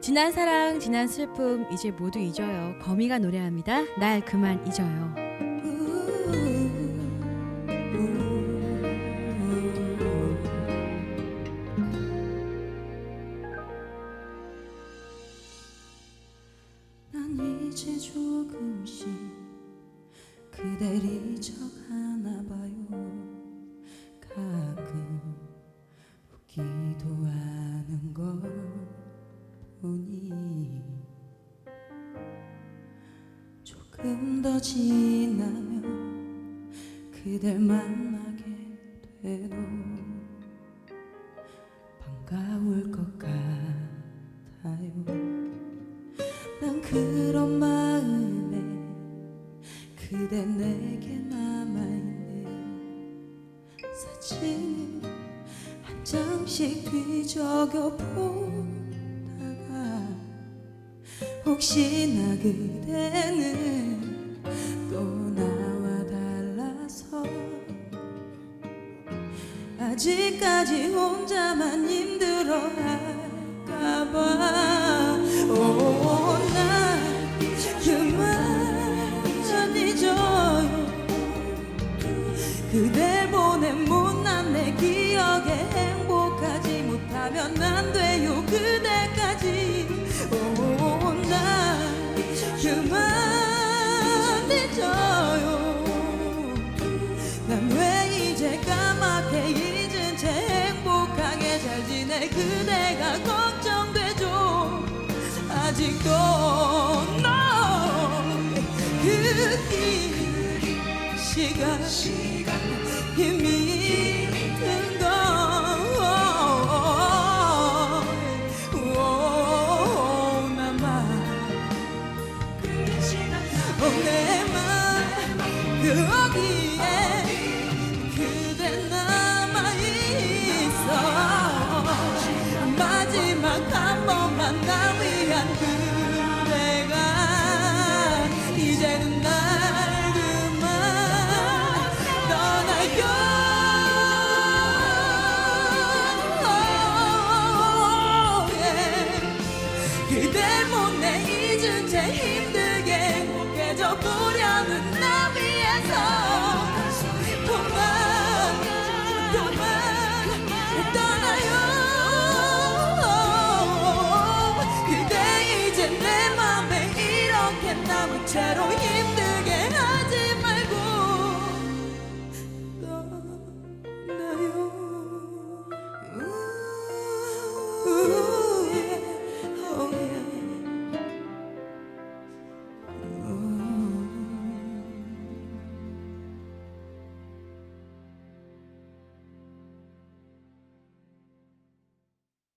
지난 사랑, 지난 슬픔 이제 모두 잊어요. 거미가 노래합니다. 날 그만 잊어요. 웃기도 하는 걸 조금 더 지나면 그댈 만나게 돼도 반가울 것 같아요. 난 그런 마음에 그대 내게 남아있는 사진을 한 장씩 뒤적여 보다가 혹시나 그대는 아직까지 혼자만 힘들어 할까봐. 오나 그만 잊어요 그댈 보낸 못난 내 기억에 행복하지 못하면 안 돼요. 그대까지 잘 지내 그대가 걱정되죠. 아직도 너그긴 시간 힘이 든거. 나만 내맘 거기에 힘들게 행복해져 보려는 나 위해서 채로